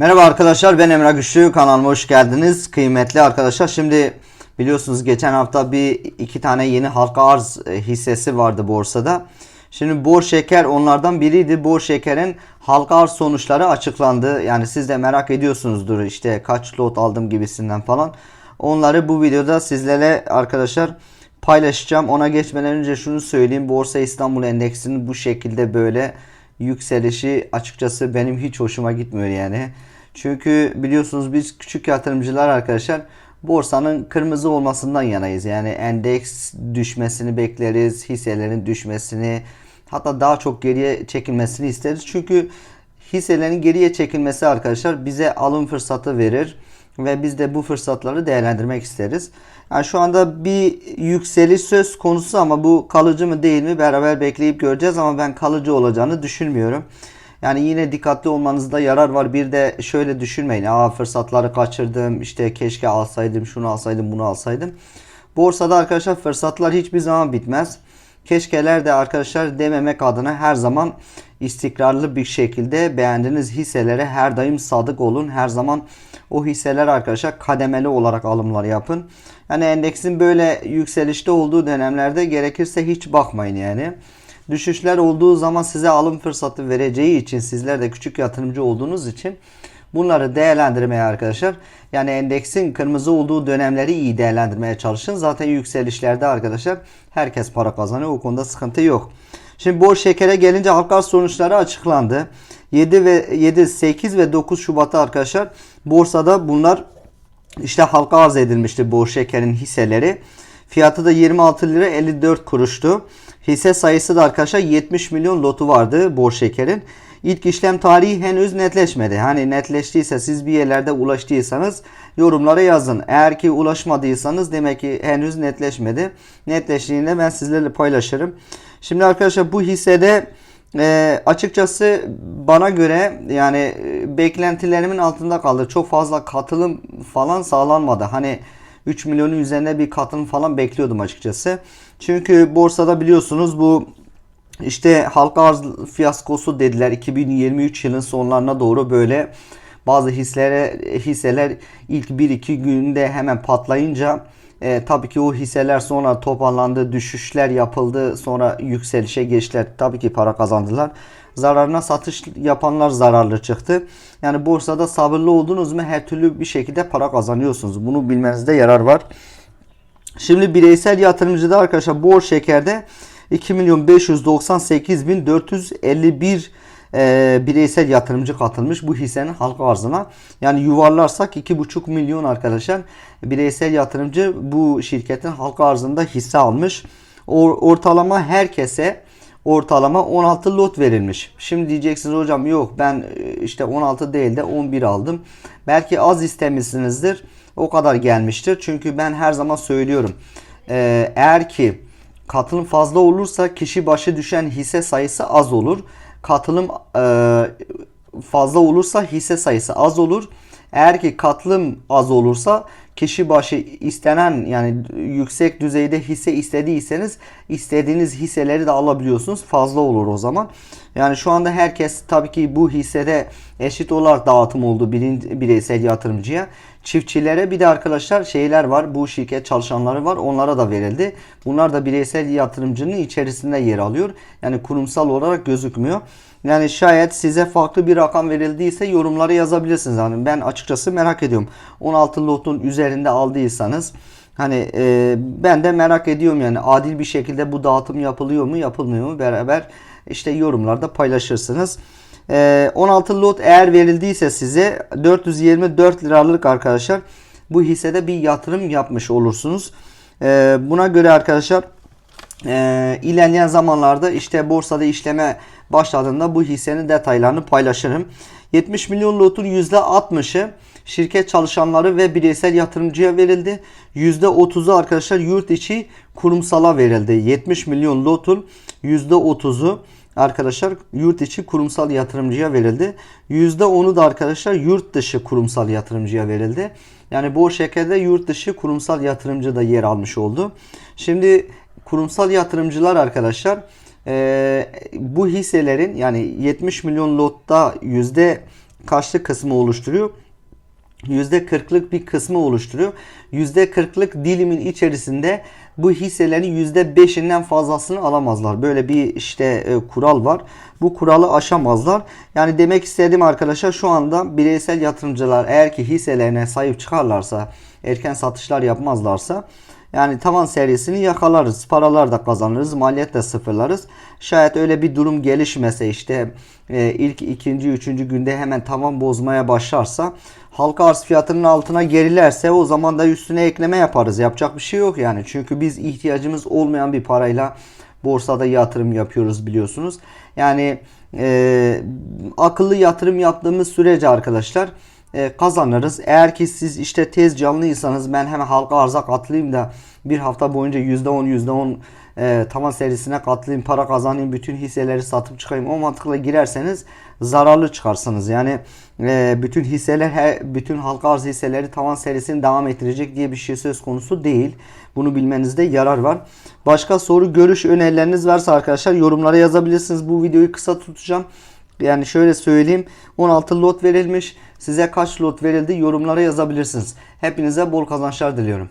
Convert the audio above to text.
Merhaba arkadaşlar ben Emrah Güçlü kanalıma hoş geldiniz. Kıymetli arkadaşlar şimdi biliyorsunuz geçen hafta bir iki tane yeni halka arz e, hissesi vardı borsada. Şimdi Bor Şeker onlardan biriydi. Bor Şeker'in halka arz sonuçları açıklandı. Yani siz de merak ediyorsunuzdur işte kaç lot aldım gibisinden falan. Onları bu videoda sizlere arkadaşlar paylaşacağım. Ona geçmeden önce şunu söyleyeyim. Borsa İstanbul Endeksinin bu şekilde böyle yükselişi açıkçası benim hiç hoşuma gitmiyor yani. Çünkü biliyorsunuz biz küçük yatırımcılar arkadaşlar borsanın kırmızı olmasından yanayız. Yani endeks düşmesini bekleriz, hisselerin düşmesini hatta daha çok geriye çekilmesini isteriz. Çünkü hisselerin geriye çekilmesi arkadaşlar bize alım fırsatı verir ve biz de bu fırsatları değerlendirmek isteriz. Yani şu anda bir yükseliş söz konusu ama bu kalıcı mı değil mi beraber bekleyip göreceğiz ama ben kalıcı olacağını düşünmüyorum. Yani yine dikkatli olmanızda yarar var. Bir de şöyle düşünmeyin. Aa fırsatları kaçırdım. işte keşke alsaydım, şunu alsaydım, bunu alsaydım. Borsada arkadaşlar fırsatlar hiçbir zaman bitmez. Keşkeler de arkadaşlar dememek adına her zaman istikrarlı bir şekilde beğendiğiniz hisselere her daim sadık olun. Her zaman o hisseler arkadaşlar kademeli olarak alımlar yapın. Yani endeksin böyle yükselişte olduğu dönemlerde gerekirse hiç bakmayın yani. Düşüşler olduğu zaman size alım fırsatı vereceği için sizler de küçük yatırımcı olduğunuz için bunları değerlendirmeye arkadaşlar yani endeksin kırmızı olduğu dönemleri iyi değerlendirmeye çalışın. Zaten yükselişlerde arkadaşlar herkes para kazanıyor. O konuda sıkıntı yok. Şimdi bol şekere gelince halka sonuçları açıklandı. 7 ve 7, 8 ve 9 Şubat'ta arkadaşlar borsada bunlar işte halka arz edilmişti bol şekerin hisseleri. Fiyatı da 26 lira 54 kuruştu. Hisse sayısı da arkadaşlar 70 milyon lotu vardı bor şekerin. İlk işlem tarihi henüz netleşmedi. Hani netleştiyse siz bir yerlerde ulaştıysanız yorumlara yazın. Eğer ki ulaşmadıysanız demek ki henüz netleşmedi. Netleştiğinde ben sizlerle paylaşırım. Şimdi arkadaşlar bu hissede e, açıkçası bana göre yani e, beklentilerimin altında kaldı. Çok fazla katılım falan sağlanmadı. Hani 3 milyonun üzerinde bir katılım falan bekliyordum açıkçası. Çünkü borsada biliyorsunuz bu işte halka arz fiyaskosu dediler 2023 yılın sonlarına doğru böyle bazı hisselere hisseler ilk 1-2 günde hemen patlayınca e, tabii ki o hisseler sonra toparlandı, düşüşler yapıldı, sonra yükselişe geçtiler. Tabii ki para kazandılar. Zararına satış yapanlar zararlı çıktı. Yani borsada sabırlı oldunuz mu her türlü bir şekilde para kazanıyorsunuz. Bunu bilmenizde yarar var. Şimdi bireysel yatırımcıda arkadaşlar bor şekerde 2 milyon 598 bin 451 e, bireysel yatırımcı katılmış bu hissenin halka arzına. Yani yuvarlarsak 2,5 milyon arkadaşlar bireysel yatırımcı bu şirketin halka arzında hisse almış. Or, ortalama herkese ortalama 16 lot verilmiş. Şimdi diyeceksiniz hocam yok ben e, işte 16 değil de 11 aldım. Belki az istemişsinizdir. O kadar gelmiştir. Çünkü ben her zaman söylüyorum. Ee, eğer ki katılım fazla olursa kişi başı düşen hisse sayısı az olur. Katılım e, fazla olursa hisse sayısı az olur. Eğer ki katılım az olursa kişi başı istenen yani yüksek düzeyde hisse istediyseniz istediğiniz hisseleri de alabiliyorsunuz. Fazla olur o zaman. Yani şu anda herkes tabii ki bu hissede eşit olarak dağıtım oldu bireysel yatırımcıya. Çiftçilere bir de arkadaşlar şeyler var. Bu şirket çalışanları var. Onlara da verildi. Bunlar da bireysel yatırımcının içerisinde yer alıyor. Yani kurumsal olarak gözükmüyor. Yani şayet size farklı bir rakam verildiyse yorumlara yazabilirsiniz. Yani ben açıkçası merak ediyorum. 16 lotun üzerinde aldıysanız hani e, ben de merak ediyorum yani adil bir şekilde bu dağıtım yapılıyor mu yapılmıyor mu beraber işte yorumlarda paylaşırsınız. 16 lot eğer verildiyse size 424 liralık arkadaşlar bu hissede bir yatırım yapmış olursunuz. Buna göre arkadaşlar ilerleyen zamanlarda işte borsada işleme başladığında bu hissenin detaylarını paylaşırım. 70 milyon lotun %60'ı şirket çalışanları ve bireysel yatırımcıya verildi. %30'u arkadaşlar yurt içi kurumsala verildi. 70 milyon lotun %30'u arkadaşlar yurt içi kurumsal yatırımcıya verildi. %10'u da arkadaşlar yurt dışı kurumsal yatırımcıya verildi. Yani bu şekilde yurt dışı kurumsal yatırımcı da yer almış oldu. Şimdi kurumsal yatırımcılar arkadaşlar e, bu hisselerin yani 70 milyon lotta yüzde kaçlı kısmı oluşturuyor? %40'lık bir kısmı oluşturuyor. %40'lık dilimin içerisinde bu hisselerin %5'inden fazlasını alamazlar. Böyle bir işte e, kural var. Bu kuralı aşamazlar. Yani demek istediğim arkadaşlar şu anda bireysel yatırımcılar eğer ki hisselerine sahip çıkarlarsa, erken satışlar yapmazlarsa yani tavan serisini yakalarız. Paralar da kazanırız. Maliyet de sıfırlarız. Şayet öyle bir durum gelişmese işte e, ilk ikinci üçüncü günde hemen tavan bozmaya başlarsa halka arz fiyatının altına gerilerse o zaman da üstüne ekleme yaparız. Yapacak bir şey yok yani. Çünkü biz ihtiyacımız olmayan bir parayla borsada yatırım yapıyoruz biliyorsunuz. Yani e, akıllı yatırım yaptığımız sürece arkadaşlar e, kazanırız. Eğer ki siz işte tez canlıysanız ben hemen halka arza katılayım da bir hafta boyunca %10 %10 e, tavan serisine katılayım para kazanayım bütün hisseleri satıp çıkayım o mantıkla girerseniz zararlı çıkarsınız. Yani e, bütün hisseler he, bütün halka arz hisseleri tavan serisini devam ettirecek diye bir şey söz konusu değil. Bunu bilmenizde yarar var. Başka soru, görüş, önerileriniz varsa arkadaşlar yorumlara yazabilirsiniz. Bu videoyu kısa tutacağım. Yani şöyle söyleyeyim 16 lot verilmiş. Size kaç lot verildi yorumlara yazabilirsiniz. Hepinize bol kazançlar diliyorum.